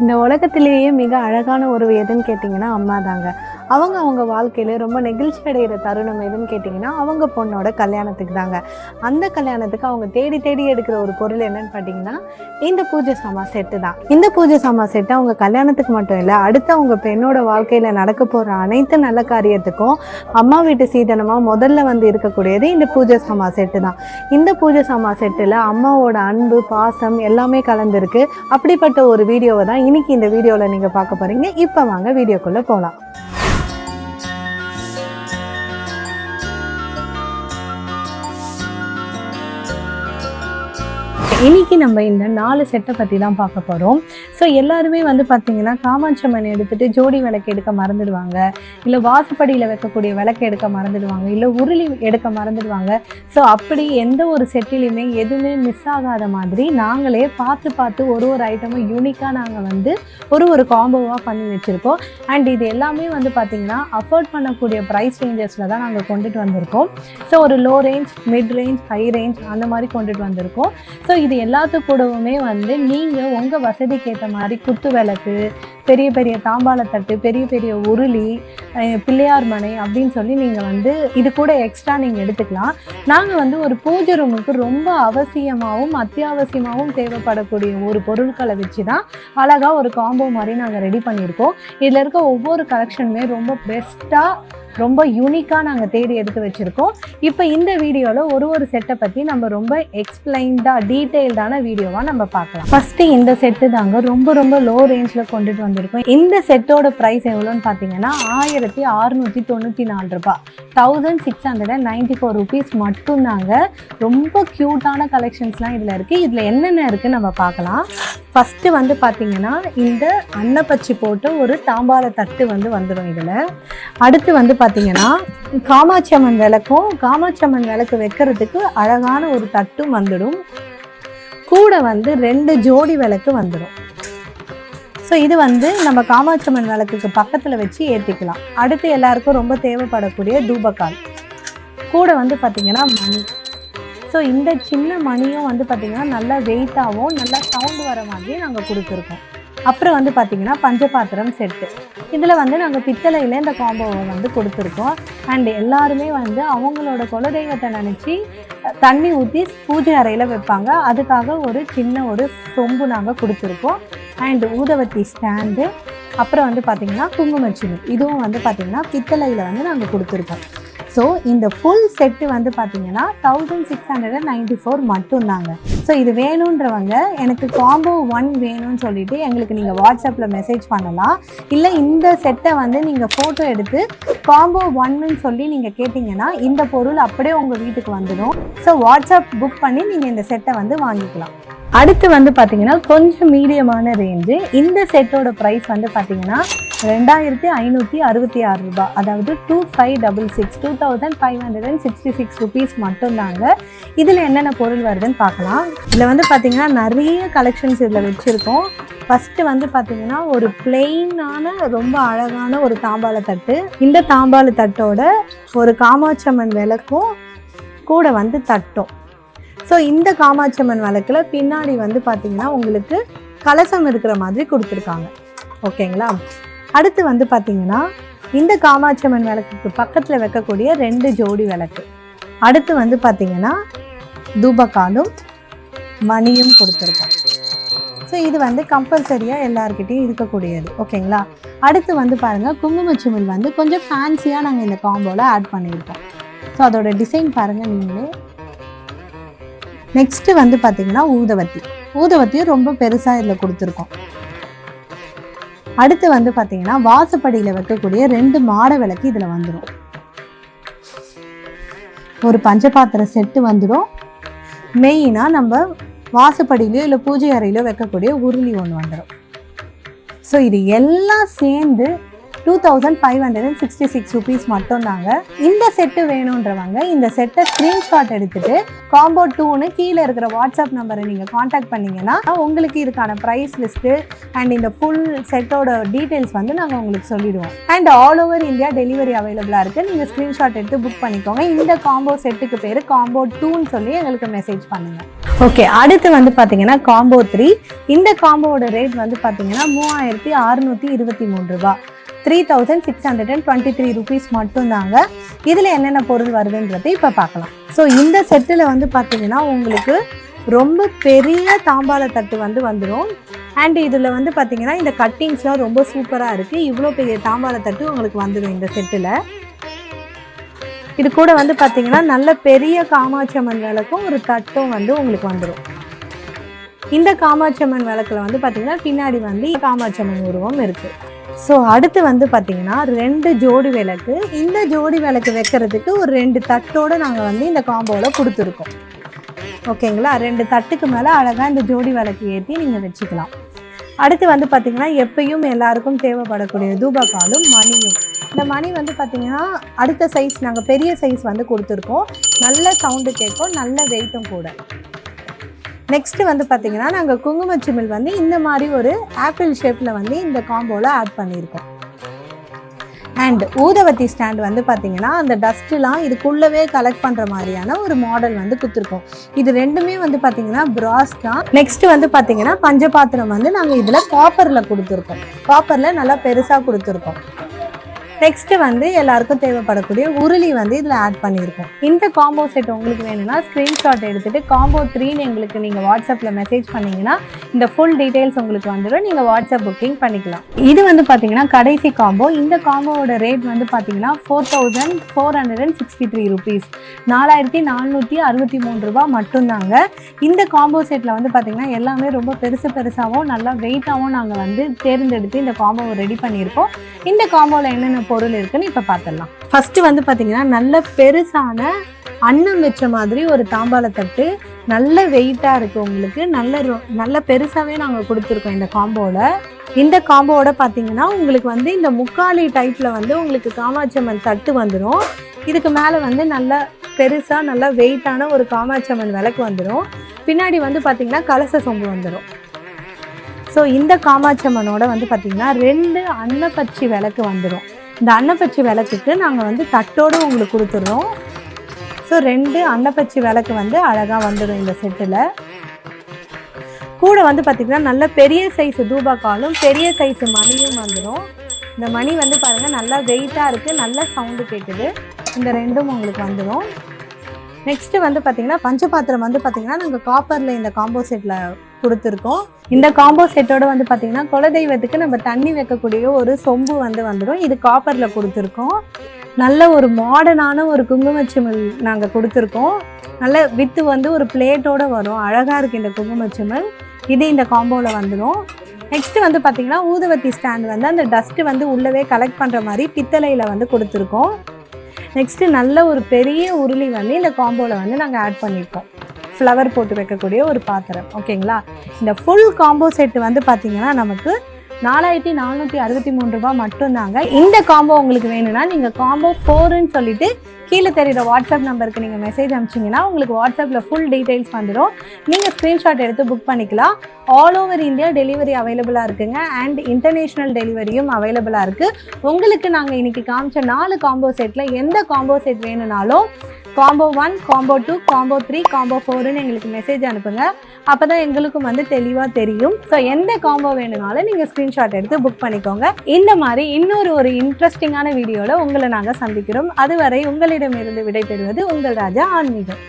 இந்த உலகத்திலேயே மிக அழகான ஒரு எதுன்னு கேட்டிங்கன்னா அம்மா தாங்க அவங்க அவங்க வாழ்க்கையில் ரொம்ப நெகிழ்ச்சி அடைகிற தருணம் எதுன்னு கேட்டிங்கன்னா அவங்க பொண்ணோட கல்யாணத்துக்கு தாங்க. அந்த கல்யாணத்துக்கு அவங்க தேடி தேடி எடுக்கிற ஒரு பொருள் என்னன்னு பார்த்தீங்கன்னா இந்த பூஜை சாமா செட்டு தான். இந்த பூஜை சாமா செட்டு அவங்க கல்யாணத்துக்கு மட்டும் இல்லை அடுத்து அவங்க பெண்ணோட வாழ்க்கையில் நடக்க போகிற அனைத்து நல்ல காரியத்துக்கும் அம்மா வீட்டு சீதனமாக முதல்ல வந்து இருக்கக்கூடியது இந்த பூஜை சாமா செட்டு தான். இந்த பூஜை சாமா செட்டில் அம்மாவோட அன்பு பாசம் எல்லாமே கலந்துருக்கு. அப்படிப்பட்ட ஒரு வீடியோவை தான் இன்னைக்கு இந்த வீடியோவில் நீங்கள் பார்க்க போகிறீங்க இப்போ வாங்க வீடியோக்குள்ளே போகலாம் இன்னைக்கு நம்ம இந்த நாலு செட்டை பற்றி தான் பார்க்க போகிறோம் ஸோ எல்லாருமே வந்து பார்த்தீங்கன்னா காமாட்சம்மன் எடுத்துட்டு ஜோடி விளக்கு எடுக்க மறந்துடுவாங்க. இல்லை வாசப்படியில் வைக்கக்கூடிய விளக்கு எடுக்க மறந்துடுவாங்க. இல்லை உருளி எடுக்க மறந்துடுவாங்க. ஸோ அப்படி எந்த ஒரு செட்டிலையுமே எதுவுமே மிஸ் ஆகாத மாதிரி நாங்களே பார்த்து பார்த்து ஒரு ஒரு ஐட்டமும் யூனிக்காக நாங்கள் வந்து ஒரு ஒரு காம்போவாக பண்ணி வச்சுருக்கோம். அண்ட் இது எல்லாமே வந்து பார்த்திங்கன்னா அஃபோர்ட் பண்ணக்கூடிய ப்ரைஸ் ரேஞ்சஸில் தான் நாங்கள் கொண்டுட்டு வந்திருக்கோம். ஸோ ஒரு low range mid range high range அந்த மாதிரி கொண்டுட்டு வந்திருக்கோம். ஸோ இது எல்லாத்து கூடவுமே வந்து நீங்கள் உங்கள் வசதிக்கு பண்ணுற மாதிரி குத்து விளக்கு பெரிய பெரிய தாம்பாளத்தட்டு பெரிய பெரிய உருளி பிள்ளையார் மனை அப்படின்னு சொல்லி நீங்கள் வந்து இது கூட எக்ஸ்ட்ரா நீங்கள் எடுத்துக்கலாம். நாங்கள் வந்து ஒரு பூஜை ரூமுக்கு ரொம்ப அவசியமாகவும் அத்தியாவசியமாகவும் தேவைப்படக்கூடிய ஒரு பொருட்களை வச்சு தான் அழகாக ஒரு காம்போ மாதிரி நாங்கள் ரெடி பண்ணியிருக்கோம். இதில் இருக்க ஒவ்வொரு கலெக்ஷனுமே ரொம்ப பெஸ்ட்டாக ரொம்ப யூனிக்காக நாங்கள் தேடி எடுத்து வச்சுருக்கோம். இப்போ இந்த வீடியோவில் ஒரு ஒரு செட்டை பற்றி நம்ம ரொம்ப எக்ஸ்பிளைன்டாக டீட்டெயில்டான வீடியோவாக நம்ம பார்க்கலாம். ஃபஸ்ட்டு இந்த செட்டு தாங்க ரொம்ப ரொம்ப லோ ரேஞ்சில் கொண்டுட்டு வந்திருக்கோம். இந்த செட்டோட ப்ரைஸ் எவ்வளோன்னு பார்த்தீங்கன்னா ஆயிரத்தி அறுநூற்றி தொண்ணூற்றி நாலு ரூபாய். Thousand six hundred and ninety four rupees மட்டும்தாங்க. ரொம்ப க்யூட்டான கலெக்ஷன்ஸ்லாம் இதில் இருக்குது இதில் என்னென்ன இருக்குதுன்னு நம்ம பார்க்கலாம். ஃபஸ்ட்டு வந்து பார்த்தீங்கன்னா இந்த அன்னப்பச்சி போட்டு ஒரு தாம்பாள தட்டு வந்து வந்துடும் இதில். அடுத்து வந்து பார்த்தீங்கன்னா காமாட்சி அம்மன் விளக்கும் காமாட்சி அம்மன் விளக்கு வைக்கிறதுக்கு அழகான ஒரு தட்டும் வந்துடும். கூட வந்து ரெண்டு ஜோடி விளக்கு வந்துடும். ஸோ இது வந்து நம்ம காமாட்சி அம்மன் விளக்குக்கு பக்கத்தில் வச்சு ஏற்றிக்கலாம் அடுத்து எல்லாருக்கும் ரொம்ப தேவைப்படக்கூடிய தூபக்கால். கூட வந்து பார்த்திங்கன்னா மணி. ஸோ இந்த சின்ன மணியும் வந்து பார்த்திங்கன்னா நல்லா வெயிட்டாகவும் நல்லா சவுண்ட் வர மாதிரி நாங்கள் கொடுத்துருக்கோம். அப்புறம் வந்து பார்த்திங்கன்னா பஞ்சபாத்திரம் செட்டு. இதில் வந்து நாங்கள் பித்தளையில் இந்த காம்போவை வந்து கொடுத்துருக்கோம். அண்ட் எல்லாருமே வந்து அவங்களோட குலதெய்வத்தை நினச்சி தண்ணி ஊற்றி பூஜை அறையில் வைப்பாங்க. அதுக்காக ஒரு சின்ன ஒரு சொம்பு நாங்கள் கொடுத்துருக்கோம். அண்ட் ஊதவத்தி ஸ்டாண்டு அப்புறம் வந்து பார்த்திங்கன்னா குங்குமச்சினி. இதுவும் வந்து பார்த்திங்கன்னா பித்தளையில் வந்து நாங்கள் கொடுத்துருக்கோம். ஸோ இந்த ஃபுல் செட்டு வந்து பார்த்தீங்கன்னா thousand six hundred and ninety four மட்டும்தாங்க. ஸோ இது வேணுன்றவங்க எனக்கு காம்போ ஒன் வேணும்னு சொல்லிட்டு எங்களுக்கு நீங்கள் வாட்ஸ்அப்பில் மெசேஜ் பண்ணலாம். இல்லை இந்த செட்டை வந்து நீங்கள் ஃபோட்டோ எடுத்து காம்போ ஒன்னு சொல்லி நீங்கள் கேட்டிங்கன்னா இந்த பொருள் அப்படியே உங்கள் வீட்டுக்கு வந்துடும். ஸோ வாட்ஸ்அப் புக் பண்ணி நீங்கள் இந்த செட்டை வந்து வாங்கிக்கலாம். அடுத்து வந்து பார்த்தீங்கன்னா கொஞ்சம் மீடியமான ரேஞ்சு இந்த செட்டோட ப்ரைஸ் வந்து பார்த்தீங்கன்னா ரெண்டாயிரத்தி ஐநூற்றி அறுபத்தி ஆறு ரூபாய். அதாவது two five double six two thousand five hundred and sixty six rupees மட்டும்தாங்க. இதில் என்னென்ன பொருள் வருதுன்னு பார்க்கலாம். இதில் வந்து பார்த்தீங்கன்னா நிறைய கலெக்ஷன்ஸ் இதில் வச்சுருக்கோம். ஃபஸ்ட்டு வந்து பார்த்தீங்கன்னா ஒரு பிளெயினான ரொம்ப அழகான ஒரு தாம்பாள தட்டு. இந்த தாம்பாள தட்டோட ஒரு காமாட்சம்மன் விளக்கும் கூட வந்து தட்டும். ஸோ இந்த காமாட்சம்மன் வழக்கில் பின்னாடி வந்து பார்த்தீங்கன்னா உங்களுக்கு கலசம் இருக்கிற மாதிரி கொடுத்துருக்காங்க. ஓகேங்களா? அடுத்து வந்து பார்த்தீங்கன்னா இந்த காமாட்சம்மன் விளக்குக்கு பக்கத்தில் வைக்கக்கூடிய ரெண்டு ஜோடி விளக்கு அடுத்து வந்து பார்த்தீங்கன்னா தூபக்காலும் மணியும் கொடுத்துருக்கோம் ஸோ இது வந்து கம்பல்சரியாக எல்லாருக்கிட்டையும் இருக்கக்கூடியது. ஓகேங்களா? அடுத்து வந்து பாருங்கள் குங்குமச்சிமிழ் வந்து கொஞ்சம் ஃபேன்சியாக நாங்கள் இந்த காம்போவில் ஆட் பண்ணியிருக்கோம். ஸோ அதோட டிசைன் பாருங்கள் நீங்களே. நெக்ஸ்ட்டு வந்து பார்த்தீங்கன்னா ஊதவத்தி. ஊதவத்தியும் ரொம்ப பெருசாக இதில் கொடுத்துருக்கோம். அடுத்து வந்து பார்த்தீங்கன்னா வாசப்படியில் வைக்கக்கூடிய ரெண்டு மாட விளக்கு இதில் வந்துடும் ஒரு பஞ்சபாத்திர செட்டு வந்துடும் மெயினாக நம்ம வாசப்படியிலையோ இல்லை பூஜை அறையிலையோ வைக்கக்கூடிய உருளி ஒன்று வந்துடும் ஸோ இது எல்லாம் சேர்ந்து two thousand five hundred and sixty six rupees மட்டும்தாங்க. இந்த செட்டு வேணுன்றவங்க இந்த செட்டை ஸ்க்ரீன்ஷாட் எடுத்துட்டு காம்போ டூன்னு கீழே இருக்கிற வாட்ஸ்அப் நம்பரை நீங்கள் காண்டாக்ட் பண்ணீங்கன்னா உங்களுக்கு இதுக்கான ப்ரைஸ் லிஸ்ட்டு அண்ட் இந்த ஃபுல் செட்டோட டீட்டெயில்ஸ் வந்து நாங்கள் உங்களுக்கு சொல்லிடுவோம். And all over India delivery அவைலபிளாக இருக்குது நீங்கள் ஸ்க்ரீன்ஷாட் எடுத்து புக் பண்ணிக்கோங்க. இந்த காம்போ செட்டுக்கு பேர் காம்போ டூன்னு சொல்லி எங்களுக்கு மெசேஜ் பண்ணுங்கள் ஓகே அடுத்து வந்து பார்த்தீங்கன்னா காம்போ த்ரீ இந்த காம்போவோட ரேட் வந்து பார்த்தீங்கன்னா மூவாயிரத்தி அறுநூற்றி இருபத்தி மூணு ரூபா. Three thousand six hundred and twenty three rupees மட்டும்தாங்க. இதில் என்னென்ன பொருள் வருதுன்றதை இப்போ பார்க்கலாம். ஸோ இந்த செட்டில் வந்து பார்த்தீங்கன்னா உங்களுக்கு ரொம்ப பெரிய தாம்பாள தட்டு வந்து வந்துடும் அண்ட் இதில் வந்து பார்த்தீங்கன்னா இந்த கட்டிங்ஸ்லாம் ரொம்ப சூப்பராக இருக்குது இவ்வளோ பெரிய தாம்பாள தட்டு உங்களுக்கு வந்துடும் இந்த செட்டில் இது கூட வந்து பார்த்தீங்கன்னா நல்ல பெரிய காமாட்சம்மன் விளக்கும் ஒரு தட்டும் வந்து உங்களுக்கு வந்துடும் இந்த காமாட்சம்மன் விளக்கில் வந்து பார்த்தீங்கன்னா பின்னாடி வந்து காமாட்சம்மன் உருவம் இருக்குது ஸோ அடுத்து வந்து பார்த்தீங்கன்னா ரெண்டு ஜோடி விளக்கு. இந்த ஜோடி விளக்கு வைக்கிறதுக்கு ஒரு ரெண்டு தட்டோடு நாங்கள் வந்து இந்த காம்போவில் கொடுத்துருக்கோம். ஓகேங்களா? ரெண்டு தட்டுக்கு மேலே அழகாக இந்த ஜோடி விளக்கு ஏற்றி நீங்கள் வச்சுக்கலாம். அடுத்து வந்து பார்த்திங்கன்னா எப்பயும் எல்லாருக்கும் தேவைப்படக்கூடிய தூபக்காலும் மணியும். இந்த மணி வந்து பார்த்திங்கன்னா அடுத்த சைஸ் நாங்கள் பெரிய சைஸ் வந்து கொடுத்துருக்கோம். நல்ல சவுண்டு கேட்கும் நல்ல வெயிட்டும் கூட. நெக்ஸ்ட் வந்து பார்த்தீங்கன்னா நாங்கள் குங்குமச்சிமிழ் வந்து இந்த மாதிரி ஒரு ஆப்பிள் ஷேப்பில் வந்து இந்த காம்போவில் ஆட் பண்ணியிருக்கோம். அண்ட் ஊதவத்தி ஸ்டாண்ட் வந்து பார்த்தீங்கன்னா அந்த டஸ்ட்டுலாம் இதுக்குள்ளவே கலெக்ட் பண்ணுற மாதிரியான ஒரு மாடல் வந்து கொடுத்துருக்கோம். இது ரெண்டுமே வந்து பார்த்தீங்கன்னா பிராஸ் தான். நெக்ஸ்ட் வந்து பார்த்தீங்கன்னா பஞ்சபாத்திரம் வந்து நாங்கள் இதில் காப்பரில் கொடுத்துருக்கோம். காப்பரில் நல்லா பெருசாக கொடுத்துருக்கோம். நெக்ஸ்ட் வந்து எல்லாருக்கும் தேவைப்படக்கூடிய உருளி வந்து இதில் ஆட் பண்ணியிருக்கோம். இந்த காம்போ செட் உங்களுக்கு வேணும்னா ஸ்க்ரீன்ஷாட் எடுத்துட்டு காம்போ த்ரீன்னு எங்களுக்கு நீங்கள் வாட்ஸ்அப்பில் மெசேஜ் பண்ணீங்கன்னா இந்த ஃபுல் டீட்டெயில்ஸ் உங்களுக்கு வந்துடும். நீங்கள் வாட்ஸ்அப் புக்கிங் பண்ணிக்கலாம். இது வந்து பார்த்தீங்கன்னா கடைசி காம்போ இந்த காம்போவோட ரேட் வந்து பார்த்தீங்கன்னா four thousand four hundred and sixty three rupees நாலாயிரத்தி நானூற்றி அறுபத்தி மூணு ரூபா மட்டும்தாங்க. இந்த காம்போ செட்டில் வந்து பார்த்தீங்கன்னா எல்லாமே ரொம்ப பெருசு பெருசாகவும் நல்லா வெயிட்டாகவும் நாங்கள் வந்து தேர்ந்தெடுத்து இந்த காம்போவை ரெடி பண்ணியிருக்கோம். இந்த காம்போவில் என்னென்ன பொருள் இருக்குன்னு இப்போ பார்த்துடலாம் ஃபஸ்ட்டு வந்து பார்த்திங்கன்னா நல்ல பெருசான அன்னம் வச்ச மாதிரி ஒரு தாம்பாளத்தட்டு நல்ல வெயிட்டாக இருக்குது உங்களுக்கு நல்ல ரொ- நல்ல பெருசாகவே நாங்கள் கொடுத்துருக்கோம் இந்த காம்போவில் இந்த காம்போவோட பார்த்தீங்கன்னா உங்களுக்கு வந்து இந்த முக்காலி டைப்பில் வந்து உங்களுக்கு காமாட்சம்மன் தட்டு வந்துடும் இதுக்கு மேலே வந்து நல்ல பெருசாக நல்ல வெயிட்டான ஒரு காமாட்சம்மன் விளக்கு வந்துடும் பின்னாடி வந்து பார்த்திங்கன்னா கலச சொம்பு வந்துடும் ஸோ இந்த காமாட்சம்மனோட வந்து பார்த்தீங்கன்னா ரெண்டு அன்னப்பச்சி விளக்கு வந்துடும் இந்த அன்னப்பச்சி விளக்குக்கு நாங்கள் வந்து தட்டோடு உங்களுக்கு கொடுத்துட்றோம். ஸோ ரெண்டு அன்னப்பச்சி விளக்கு வந்து அழகாக வந்துடும் இந்த செட்டில். கூட வந்து பார்த்திங்கன்னா நல்ல பெரிய சைஸ் தூபாக்காலும் பெரிய சைஸ் மணியும் வந்துடும். இந்த மணி வந்து பாருங்கள் நல்லா வெயிட்டாக இருக்குது நல்ல சவுண்டு கேட்குது இந்த ரெண்டும் உங்களுக்கு வந்துடும். நெக்ஸ்ட்டு வந்து பார்த்திங்கன்னா பஞ்சபாத்திரம் வந்து பார்த்திங்கன்னா நாங்கள் காப்பரில் இந்த காம்போ செட்டில் கொடுத்துருக்கோம். இந்த காம்போ செட்டோட வந்து பார்த்திங்கன்னா குலதெய்வத்துக்கு நம்ம தண்ணி வைக்கக்கூடிய ஒரு சொம்பு வந்து வந்துடும் இது காப்பரில் கொடுத்துருக்கோம். நல்ல ஒரு மாடர்னான ஒரு குங்குமச்சிமல் நாங்கள் கொடுத்துருக்கோம். நல்ல வித்து வந்து ஒரு பிளேட்டோடு வரும். அழகாக இருக்குது இந்த குங்குமச்சிமல் இது இந்த காம்போவில் வந்துடும் நெக்ஸ்ட்டு வந்து பார்த்திங்கன்னா ஊதுவத்தி ஸ்டாண்ட் வந்து அந்த டஸ்ட்டு வந்து உள்ளவே கலெக்ட் பண்ணுற மாதிரி பித்தளையில் வந்து கொடுத்துருக்கோம். நெக்ஸ்ட்டு நல்ல ஒரு பெரிய உருளி வந்து இந்த காம்போவில் வந்து நாங்கள் ஆட் பண்ணியிருக்கோம் ஃப்ளவர் போட்டு வைக்கக்கூடிய ஒரு பாத்திரம். ஓகேங்களா இந்த ஃபுல் காம்போ செட்டு வந்து பார்த்திங்கன்னா நமக்கு நாலாயிரத்தி நானூற்றி அறுபத்தி மூணு ரூபாய் மட்டும்தாங்க. இந்த காம்போ உங்களுக்கு வேணும்னா நீங்கள் காம்போ ஃபோருன்னு சொல்லிட்டு கீழே தெரியுற வாட்ஸ்அப் நம்பருக்கு நீங்கள் மெசேஜ் அனுப்பிச்சிங்கன்னா உங்களுக்கு வாட்ஸ்அப்பில் ஃபுல் டீட்டெயில்ஸ் வந்துடும் நீங்கள் ஸ்க்ரீன்ஷாட் எடுத்து புக் பண்ணிக்கலாம். ஆல் ஓவர் இந்தியா டெலிவரி அவைலபிளாக இருக்குங்க. அண்ட் இன்டர்நேஷ்னல் டெலிவரியும் அவைலபிளாக இருக்குது உங்களுக்கு நாங்கள் இன்னைக்கு காமிச்ச நாலு காம்போ செட்டில் எந்த காம்போ செட் வேணும்னாலும் combo one combo two combo three combo ஃபோர்னு எங்களுக்கு மெசேஜ் அனுப்புங்க. அப்போ தான் எங்களுக்கும் வந்து தெளிவாக தெரியும். ஸோ எந்த காம்போ வேணும்னாலும் நீங்கள் ஸ்க்ரீன்ஷாட் எடுத்து புக் பண்ணிக்கோங்க. இந்த மாதிரி இன்னொரு ஒரு இன்ட்ரெஸ்டிங்கான வீடியோவில் உங்களை நாங்கள் சந்திக்கிறோம். அதுவரை உங்களிடமிருந்து விடைபெறுவது உங்கள் ராஜா ஆன்மீகம்.